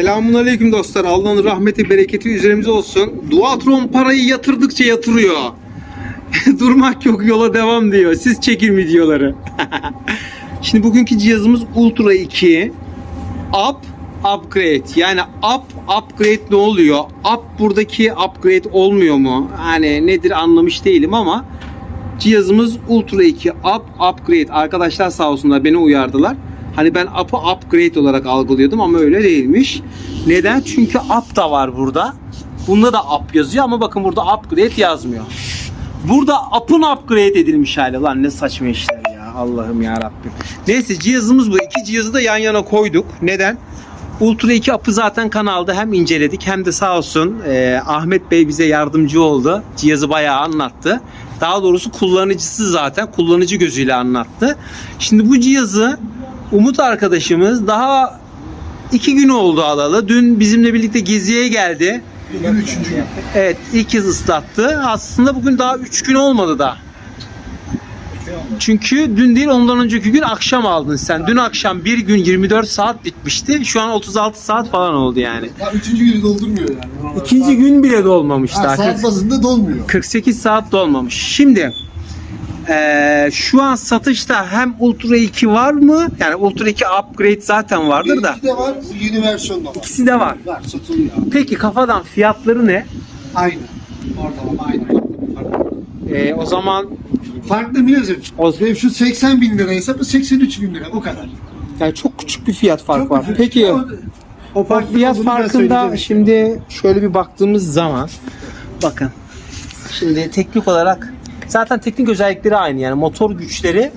Selamun aleyküm dostlar. Allah'ın rahmeti, bereketi üzerimize olsun. Duatron parayı yatırdıkça yatırıyor. Durmak yok yola devam diyor. Siz çekin videoları. Şimdi bugünkü cihazımız Ultra 2. Up, upgrade. Yani up, upgrade ne oluyor? Up buradaki upgrade olmuyor mu? Hani nedir anlamış değilim ama cihazımız Ultra 2 Up Upgrade. Arkadaşlar sağ olsunlar beni uyardılar. Hani ben Up'ı Upgrade olarak algılıyordum ama öyle değilmiş. Neden? Çünkü Up da var burada. Bunda da Up yazıyor ama bakın burada Upgrade yazmıyor. Burada Up'ın upgrade edilmiş hali. Lan ne saçma işler ya. Allah'ım ya Rabbim. Neyse cihazımız bu. İki cihazı da yan yana koyduk. Neden? Ultra 2 apı zaten kanalda hem inceledik hem de sağ olsun e, Ahmet Bey bize yardımcı oldu. Cihazı bayağı anlattı. Daha doğrusu kullanıcısı zaten kullanıcı gözüyle anlattı. Şimdi bu cihazı Umut arkadaşımız daha iki gün oldu alalı. Dün bizimle birlikte geziye geldi. Bugün üçüncü gün. Evet ilk kez ıslattı. Aslında bugün daha 3 gün olmadı da. Çünkü dün değil ondan önceki gün akşam aldın sen. Dün akşam bir gün 24 saat bitmişti. Şu an 36 saat falan oldu yani. Ya üçüncü günü doldurmuyor yani. İkinci gün bile dolmamış ha, daha. saat bazında dolmuyor. 48 saat dolmamış. Şimdi eee, şu an satışta hem Ultra 2 var mı? Yani Ultra 2 upgrade zaten vardır da. Bir de var, bu yeni versiyonda var. İkisi de var. Var, satılıyor. Peki kafadan fiyatları ne? Aynı. Ortalama aynı. Eee, o zaman Farklı biliyorsun. O- Benim şu 80 bin liraysa bu 83 bin lira. O kadar. yani çok küçük bir fiyat farkı Çok var. üzücü. Peki O- O O farklı fiyat olduğunu ben farkında söyleyeceğim. şimdi şöyle bir baktığımız zaman bakın şimdi teknik olarak zaten teknik özellikleri aynı yani motor güçleri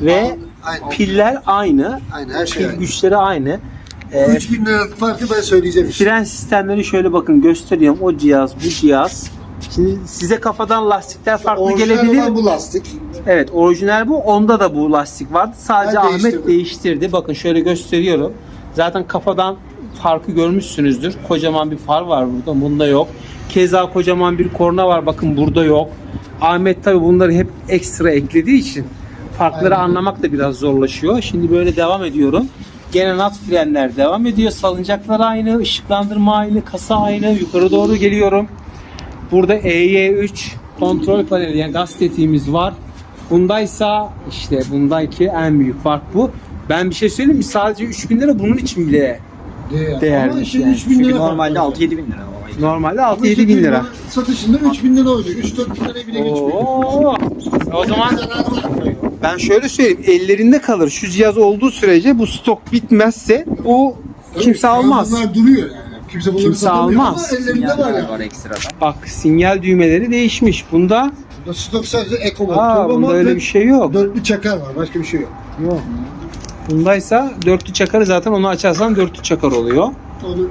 ve Aynı. piller aynı. Aynı her şey Pil aynı. güçleri aynı. Ee, 3 bin liralık farkı ben söyleyeceğim işte. fren sistemleri şöyle bakın gösteriyorum. O cihaz, bu cihaz. Şimdi size kafadan lastikler farklı Orijinal gelebilir. olan bu lastik. Evet orijinal bu. Onda da bu lastik vardı. Sadece Ben Ahmet değiştirdim. değiştirdi. Bakın şöyle gösteriyorum. Zaten kafadan farkı görmüşsünüzdür. Kocaman bir far var burada. Bunda yok. Keza kocaman bir korna var. Bakın burada yok. Ahmet tabi bunları hep ekstra eklediği için farkları Aynen. anlamak da biraz zorlaşıyor. Şimdi böyle devam ediyorum. Gene nat frenler devam ediyor. Salıncaklar aynı, ışıklandırma aynı, kasa aynı. Yukarı doğru geliyorum. Burada EY3 kontrol paneli yani gaz tetiğimiz var. Bundaysa işte bundaki en büyük fark bu. Ben bir şey söyleyeyim mi? Sadece 3000 lira bunun için bile Değer. Değerli Ama işte yani. 3 bin Çünkü lira. Normalde farkı var. 6-7 bin lira. normalde Ama 6-7 bin lira. Satışında 3 bin lira oluyor. 3-4 bin liraya bile geçmiyor. Oo. O zaman var. ben şöyle söyleyeyim. Ellerinde kalır. Şu cihaz olduğu sürece bu stok bitmezse bu kimse Tabii, almaz. Bunlar duruyor yani. Kimse bunları Kimse almaz. Ama ellerinde var Sinyaller ya. var ekstradan. Bak sinyal düğmeleri değişmiş. Bunda Burada stok sadece Eco mod. aa, Turbo bunda öyle bir şey yok. Dörtlü çakar var. Başka bir şey yok. Yok. Bundaysa dörtlü çakarı zaten onu açarsan dörtlü çakar oluyor. Onu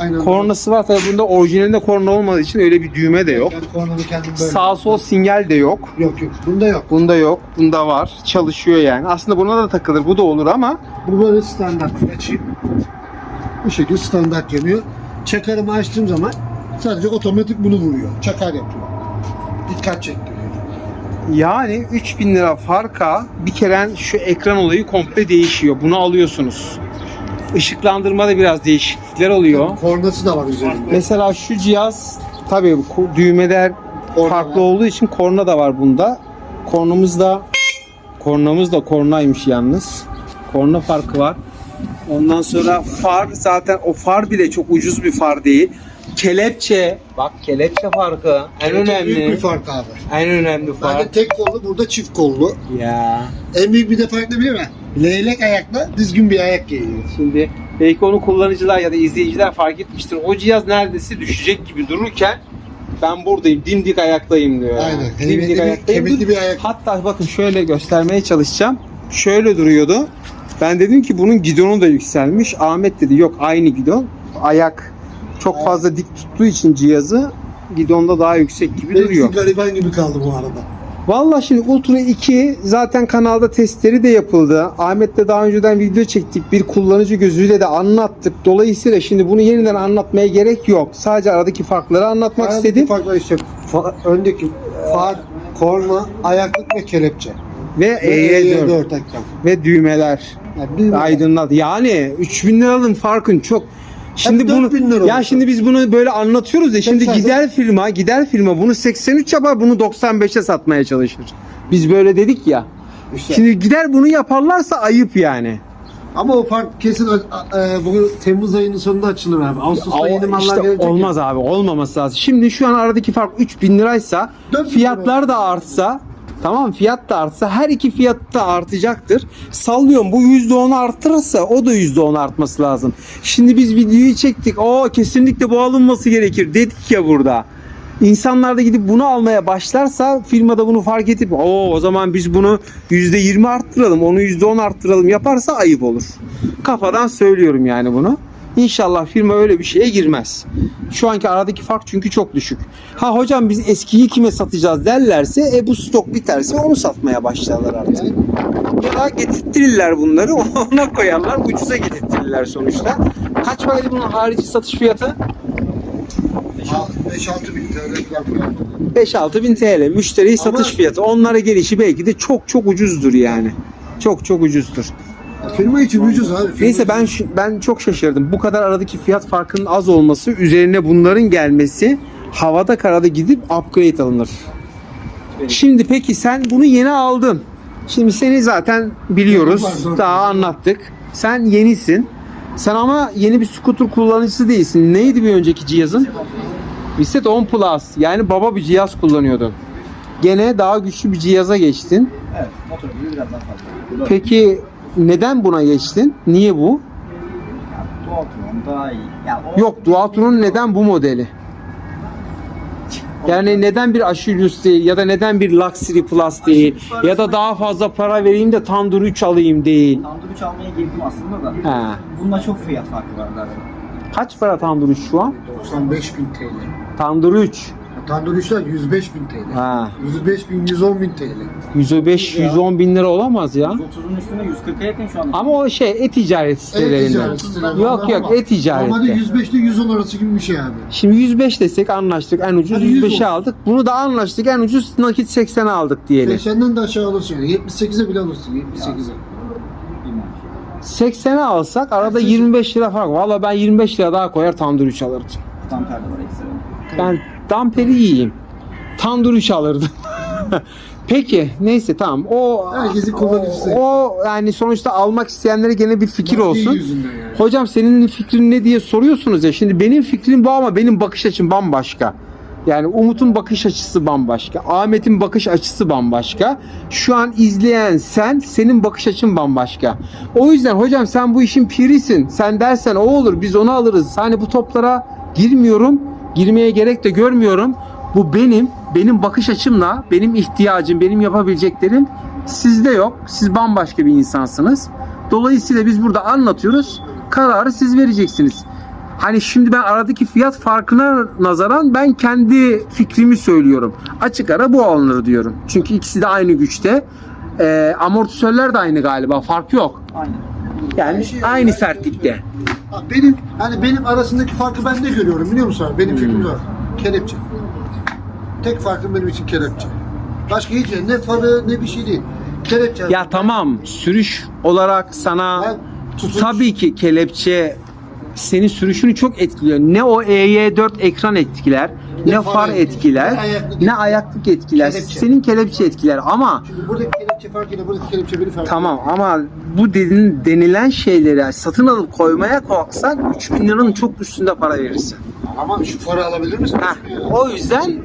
aynen. Kornası var tabi bunda orijinalinde korna olmadığı için öyle bir düğme de yok. Yani kornanı kendim böyle. Sağ sol sinyal de yok. Yok yok. Bunda yok. Bunda yok. Bunda var. Çalışıyor yani. Aslında buna da takılır. Bu da olur ama Bu böyle standart. Açayım. Bu şekilde standart yanıyor. Çakarımı açtığım zaman sadece otomatik bunu vuruyor. Çakar yapıyor. Dikkat çektiriyor. Yani 3000 lira farka bir kere şu ekran olayı komple değişiyor. Bunu alıyorsunuz. Işıklandırmada biraz değişiklikler oluyor. Kornası da var üzerinde. Mesela şu cihaz tabii bu düğmeler Korna farklı var. olduğu için korna da var bunda. Kornamız da kornamız da kornaymış yalnız. Korna farkı var. Ondan sonra far zaten o far bile çok ucuz bir far değil. Kelepçe bak kelepçe farkı en Büyük bir önemli. fark abi. En önemli Bende fark. tek kollu, burada çift kollu. Ya En büyük bir de fark ne biliyor musun? Leylek ayakla düzgün bir ayak geliyor. şimdi belki onu kullanıcılar ya da izleyiciler fark etmiştir. O cihaz neredeyse düşecek gibi dururken ben buradayım dimdik ayaktayım diyor. Aynen. Dimdik Kemikli bir, ayaktayım. kemikli bir ayak. Hatta bakın şöyle göstermeye çalışacağım. Şöyle duruyordu. Ben dedim ki bunun gidonu da yükselmiş. Ahmet dedi yok aynı gidon. Ayak çok fazla dik tuttuğu için cihazı gidonda daha yüksek gibi duruyor. Hepsi gariban gibi kaldı bu arada. Valla şimdi Ultra 2 zaten kanalda testleri de yapıldı. Ahmet'le daha önceden video çektik. Bir kullanıcı gözüyle de anlattık. Dolayısıyla şimdi bunu yeniden anlatmaya gerek yok. Sadece aradaki farkları anlatmak Aradaki istedim. Farklar işte fa- öndeki far, korna, ayaklık ve kelepçe. Ve E4 EY4 ekran. ve düğmeler. Yani bir aydınlat. Yani 3000 liranın farkın çok Şimdi bunu 4000 lira ya olsun. şimdi biz bunu böyle anlatıyoruz ya şimdi gider firma gider firma bunu 83 yapar bunu 95'e satmaya çalışır. Biz böyle dedik ya. İşte. Şimdi gider bunu yaparlarsa ayıp yani. Ama o fark kesin e, bu Temmuz ayının sonunda açılır abi. Ağustos'ta O yeni mallar işte gelecek. ya. olmaz abi olmaması lazım. Şimdi şu an aradaki fark 3000 liraysa 4000 fiyatlar da artsa tamam fiyat da artsa her iki fiyat da artacaktır. Sallıyorum bu %10 arttırırsa o da %10 artması lazım. Şimdi biz videoyu çektik. O kesinlikle bu alınması gerekir dedik ya burada. İnsanlar da gidip bunu almaya başlarsa firmada bunu fark edip o o zaman biz bunu %20 arttıralım onu %10 arttıralım yaparsa ayıp olur. Kafadan söylüyorum yani bunu. İnşallah firma öyle bir şeye girmez. Şu anki aradaki fark çünkü çok düşük. Ha hocam biz eskiyi kime satacağız derlerse e bu stok biterse onu satmaya başlarlar artık. Ya da getirttirirler bunları ona koyarlar ucuza getirttirirler sonuçta. Kaç paraydı bunun harici satış fiyatı? 5-6 bin TL falan fiyat oluyor. 5-6 bin TL müşteri satış fiyatı. Onlara gelişi belki de çok çok ucuzdur yani. Çok çok ucuzdur. Firma için ucuz abi. Firma Neyse ben ben çok şaşırdım. Bu kadar aradaki fiyat farkının az olması, üzerine bunların gelmesi havada karada gidip upgrade alınır. Şimdi peki sen bunu yeni aldın. Şimdi seni zaten biliyoruz. Daha anlattık. Sen yenisin. Sen ama yeni bir scooter kullanıcısı değilsin. Neydi bir önceki cihazın? Viset 10 Plus. Yani baba bir cihaz kullanıyordun. Gene daha güçlü bir cihaza geçtin. Evet, motor gibi biraz daha fazla. Peki neden buna geçtin? Niye bu? Kullanım daha iyi. Ya o Yok Dualtron'un neden bu modeli? Yani neden bir Achilles değil ya da neden bir Luxury Plus değil ya da daha fazla para vereyim de Tandur 3 alayım değil. Tandır 3 almaya girdim aslında da. He. Bunda çok fiyat farkı vardı arada. Kaç para Tandur 3 şu an? 95 bin TL. Tandur 3. Tandır 3'ler 105 bin TL. Ha. 105 bin 110 bin TL. 105 110 bin lira olamaz ya. 130'un üstünde 140'a yakın şu anda. Ama o şey e-ticaret sitelerinden. ticaret sitelerinde Yok ama yok e-ticarette. Normalde 105 ile 110 arası gibi bir şey abi. Şimdi 105 desek anlaştık en ucuz Hadi 100 105'e olsun. aldık. Bunu da anlaştık en ucuz nakit 80'e aldık diyelim. 80'den de aşağı alırsın yani. 78'e bile alırsın. 78'e. Bilmiyorum. 80'e alsak arada 25 lira fark. Valla ben 25 lira daha koyar Tandur 3 alırdım. Tam perde var ekstra. Ben damperi yiyeyim. Tandur 3 alırdım. Peki neyse tamam. O Herkesin kullanıcısı. o yani sonuçta almak isteyenlere gene bir fikir Maddi olsun. yani. Hocam senin fikrin ne diye soruyorsunuz ya. Şimdi benim fikrim bu ama benim bakış açım bambaşka. Yani Umut'un bakış açısı bambaşka. Ahmet'in bakış açısı bambaşka. Şu an izleyen sen, senin bakış açın bambaşka. O yüzden hocam sen bu işin pirisin. Sen dersen o olur biz onu alırız. Hani bu toplara girmiyorum. Girmeye gerek de görmüyorum. Bu benim, benim bakış açımla, benim ihtiyacım, benim yapabileceklerim sizde yok. Siz bambaşka bir insansınız. Dolayısıyla biz burada anlatıyoruz. Kararı siz vereceksiniz. Hani şimdi ben aradaki fiyat farkına nazaran ben kendi fikrimi söylüyorum. Açık ara bu alınır diyorum. Çünkü ikisi de aynı güçte. Ee, amortisörler de aynı galiba. Fark yok. Aynen. Yani aynı sertlikte. Benim hani benim arasındaki farkı ben de görüyorum biliyor musun abi? Benim fikrim var. Kelepçe. Tek farkım benim için kelepçe. Başka hiç ne farı ne bir şey değil. Kelepçe. Ya tamam sürüş olarak sana Ben tutuş- tabii ki kelepçe senin sürüşünü çok etkiliyor. Ne o EY4 ekran etkiler, ne, Ne far etkiler, ne ayaklık ne ayaklık etkiler. Kelepçe. Senin kelepçe etkiler ama Şimdi buradaki kelepçe farkıyla buradaki kelepçe beni fark Tamam ama bu dedin, denilen şeyleri satın alıp koymaya kalksan 3000 liranın çok üstünde para verirsin. Ama şu farı alabilir misin? Heh, o yüzden Yani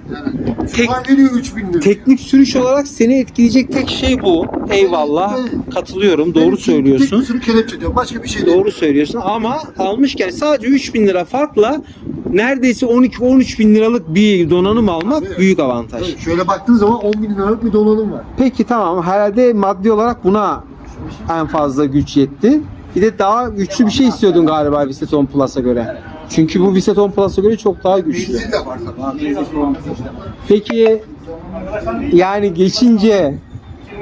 şu Tek- far veriyor 3000 lira. teknik sürüş olarak seni etkileyecek tek şey bu. Eyvallah. Katılıyorum. Doğru söylüyorsun. Tek sürü kelepçe diyor. Başka bir şey değil. Doğru söylüyorsun ama almışken sadece 3000 lira farkla neredeyse 12-13 bin liralık bir donanım almak Abi, büyük avantaj. Evet, şöyle baktığın zaman 10 bin liralık bir donanım var. Peki tamam herhalde maddi olarak buna en fazla güç yetti. Bir de daha güçlü bir şey istiyordun galiba Viset 10 Plus'a göre. Çünkü bu Viset 10 Plus'a göre çok daha güçlü. Benzin de var tabii. Peki yani geçince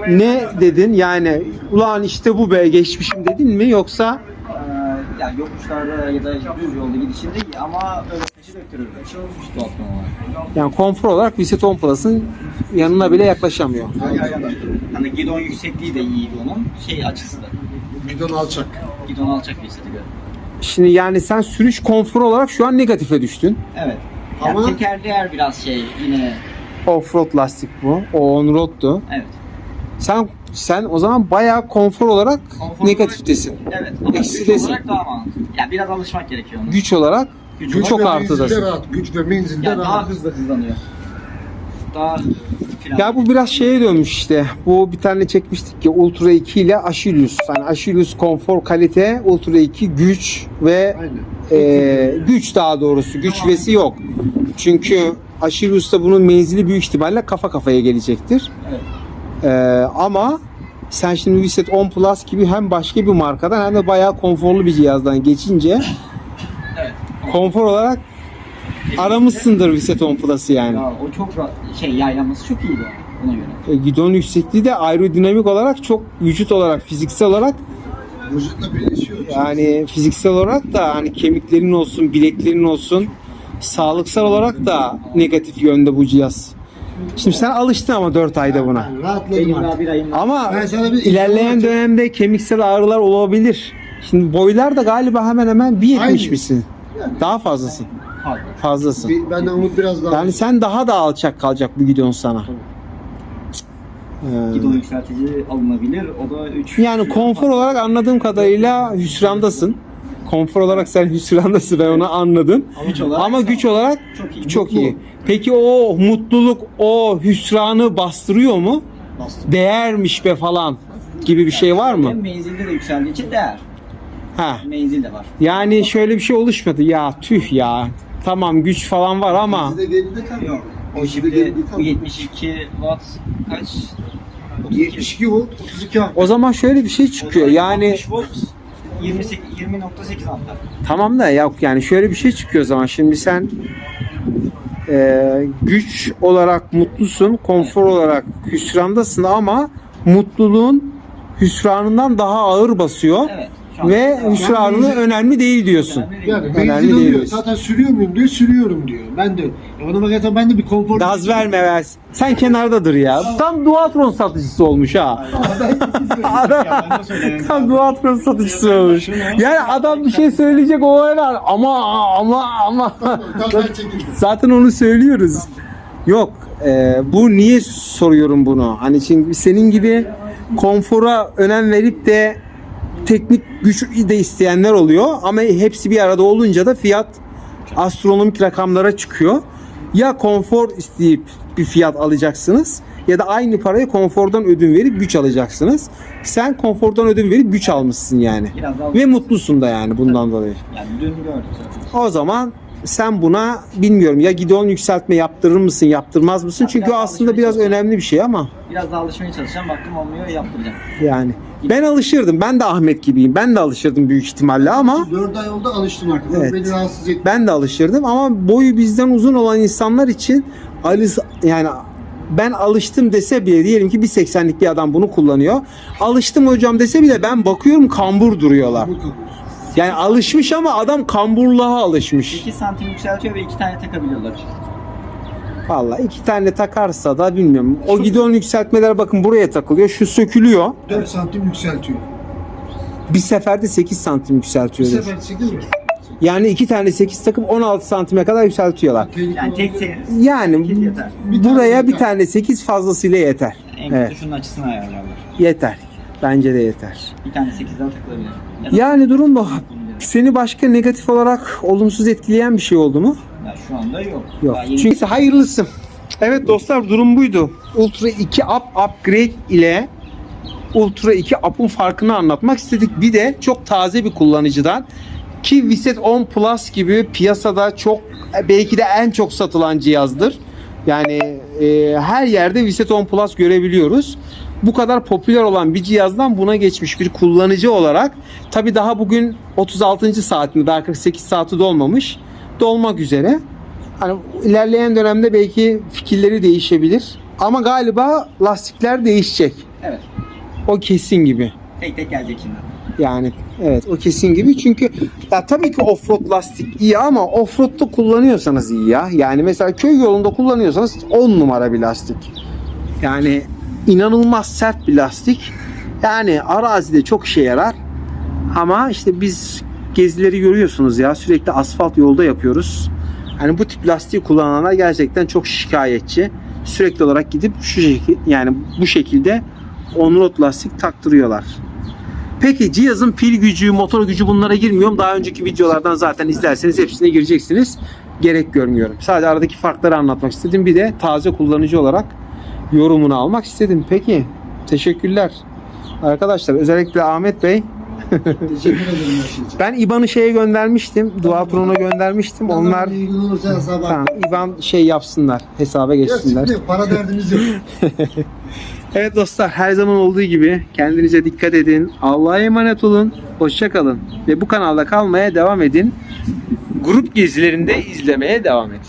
ne dedin? Yani ulan işte bu be geçmişim dedin mi yoksa Ee, yani yokuşlarda ya da düz yolda gidişinde ama öyle peşi döktürürdü. Yani konfor olarak Viset 10 Plus'ın yanına bile yaklaşamıyor. Hani gidon yüksekliği de iyiydi onun. Şey açısı da. Bidon alçak. Gidon alçak bir göre. Şimdi yani sen sürüş konforu olarak şu an negatife düştün. Evet. Yani Ama- tekerleğer biraz şey yine Offroad lastik bu. O on-road'du. evet. Sen sen o zaman bayağı konfor olarak Konfor negatiftesin. olarak- Evet ama Eksi güç desin. olarak daha mantıklı. Ya biraz alışmak gerekiyor ona. Güç olarak Güç çok Güç ve menzilde rahat. Güç ve menzilde yani daha rahat. hızlı hızlanıyor. Daha filan. Ya bu biraz şeye dönmüş işte. Bu bir tane çekmiştik ki Ultra 2 ile Achilles. Yani Achilles konfor kalite, Ultra 2 güç ve Aynen. e, güç daha doğrusu. Güç vesi yok. Çünkü Achilles'ta bunun menzili büyük ihtimalle kafa kafaya gelecektir. Evet. E, ama sen şimdi Viset 10 Plus gibi hem başka bir markadan hem de bayağı konforlu bir cihazdan geçince Evet. konfor olarak aramışsındır Viset 10 Plus'ı yani. Ya o çok şey yaylanması çok iyiydi ona göre. E, gidon yüksekliği de aerodinamik olarak çok vücut olarak fiziksel olarak Vücutla birleşiyor. yani fiziksel olarak da hani kemiklerin olsun bileklerin olsun sağlıksal olarak da negatif yönde bu cihaz. Şimdi sen alıştın ama 4 ayda buna. Rahatladım Benim artık. daha bir ayım var. Ama Ben sana bir ilerleyen dönemde kemiksel ağrılar olabilir. Şimdi boylar da galiba hemen hemen 1.70 Aynı. misin? Yani Daha fazlasın. Fazla. Fazlasın. bir- benden umut biraz daha. Yani sen daha da alçak kalacak bu gidon sana. Ee, Gidon yükseltici alınabilir. O da 3. Yani konfor olarak anladığım kadarıyla hüsrandasın. Konfor olarak sen hüsrandasın ben onu anladım. Güç olarak Ama güç olarak çok iyi. çok Mutlu. iyi. Peki o mutluluk o hüsranı bastırıyor mu? Bastım. Değermiş be falan gibi bir şey var mı? Menzilde de yükseldiği için değer. Ha. Menzil de var. Yani şöyle bir şey oluşmadı. Ya tüh ya. Tamam güç falan var ama Bizde geride kaldı. Yok. O şimdi geride bu kaldı. 72 watt kaç? 72 volt 32 amper. o zaman şöyle bir şey çıkıyor. Yani 60 volt 28 20.8 amper. Tamam da yok yani şöyle bir şey çıkıyor o zaman. Şimdi sen e, güç olarak mutlusun, konfor olarak hüsrandasın ama mutluluğun hüsranından daha ağır basıyor Evet. Ve hüsranı Yani- önemli değil diyorsun. Yani Önemli değil. alıyor. Zaten sürüyor muyum diyor, sürüyorum diyor. Ben de. Ya ona bakarsan ben de bir konfor... Gaz verme ver. Sen kenarda dur ya. Tam Dualtron satıcısı olmuş ha. Adam, tam Dualtron satıcısı olmuş. Yani adam bir şey söyleyecek o var ama ama ama. Zaten onu söylüyoruz. Yok. e, bu niye soruyorum bunu? Hani çünkü senin gibi konfora önem verip de teknik güç de isteyenler oluyor ama hepsi bir arada olunca da fiyat astronomik rakamlara çıkıyor. Ya konfor isteyip bir fiyat alacaksınız ya da aynı parayı konfordan ödün verip güç alacaksınız. Sen konfordan ödün verip güç almışsın yani. Ve mutlusun da yani bundan dolayı. yani dün gördük. O zaman sen buna bilmiyorum ya gidon yükseltme yaptırır mısın yaptırmaz mısın? Ya Çünkü biraz aslında biraz önemli bir şey ama Biraz daha alışmaya çalışacağım. Baktım olmuyor yaptıracağım. yani. Ben alışırdım. Ben de Ahmet gibiyim. Ben de alışırdım büyük ihtimalle ama 4 ay oldu alıştım artık. Evet. Beni rahatsız etti. ben de alışırdım ama boyu bizden uzun olan insanlar için Ali yani ben alıştım dese bile diyelim ki 1.80'lik bir adam bunu kullanıyor. Alıştım hocam dese bile ben bakıyorum kambur duruyorlar. Bu kadar. Yani alışmış ama adam kamburluğa alışmış. 2 santim yükseltiyor ve 2 tane takabiliyorlar çift. Vallahi iki tane takarsa da bilmiyorum. O gidon yükseltmeler bakın buraya takılıyor. Şu sökülüyor. 4 santim yükseltiyor. Bir seferde 8 santim Bir yükseltiyor. sefer 8 mi? Yani iki tane 8 takıp 16 santime kadar yükseltiyorlar. Yani tek sen Yani yeter. Buraya bir tane 8 fazlasıyla yeter. en kötü Evet. şunun açısını ayarlarlar. Yeter. Bence de yeter. Bir tane 8 daha takılabilir. Ya da Yani durum bu. Seni başka negatif olarak olumsuz etkileyen bir şey oldu mu? ya şu anda yok. Yok. Daha yeni- Çünkü hayırlısı. Evet dostlar durum buydu. Ultra 2 Up Upgrade ile Ultra 2 Up'un farkını anlatmak istedik. Bir de çok taze bir kullanıcıdan ki Viset 10 Plus gibi piyasada çok belki de en çok satılan cihazdır. Yani e, her yerde Viset 10 Plus görebiliyoruz. Bu kadar popüler olan bir cihazdan buna geçmiş bir kullanıcı olarak tabi daha bugün 36. saatinde daha 48 saati dolmamış. Dolmak üzere. Hani ilerleyen dönemde belki fikirleri değişebilir. Ama galiba lastikler değişecek. Evet. O kesin gibi. Tek tek gelecek şimdi. Yani evet o kesin gibi çünkü ya tabii ki offroad lastik iyi ama offroad'da kullanıyorsanız iyi ya. Yani mesela köy yolunda kullanıyorsanız 10 numara bir lastik. Yani inanılmaz sert bir lastik. Yani arazide çok işe yarar. Ama işte biz gezileri görüyorsunuz ya. Sürekli asfalt yolda yapıyoruz. Hani bu tip lastiği kullananlar gerçekten çok şikayetçi. Sürekli olarak gidip şu şekil yani bu şekilde on-road lastik taktırıyorlar. Peki cihazın pil gücü, motor gücü bunlara girmiyorum. Daha önceki videolardan zaten izlerseniz hepsine gireceksiniz. Gerek görmüyorum. Sadece aradaki farkları anlatmak istedim. Bir de taze kullanıcı olarak yorumunu almak istedim. Peki. Teşekkürler. Arkadaşlar özellikle Ahmet Bey Teşekkür ederim ben IBAN'ı şeye göndermiştim. Duatron'a göndermiştim. Onlar ilgili olursa hesaba tamam, IBAN şey yapsınlar. Hesaba geçsinler. yok, para derdimiz yok. Evet dostlar her zaman olduğu gibi kendinize dikkat edin. Allah'a emanet olun. Hoşça kalın. Ve bu kanalda kalmaya devam edin. Grup gezilerinde izlemeye devam edin.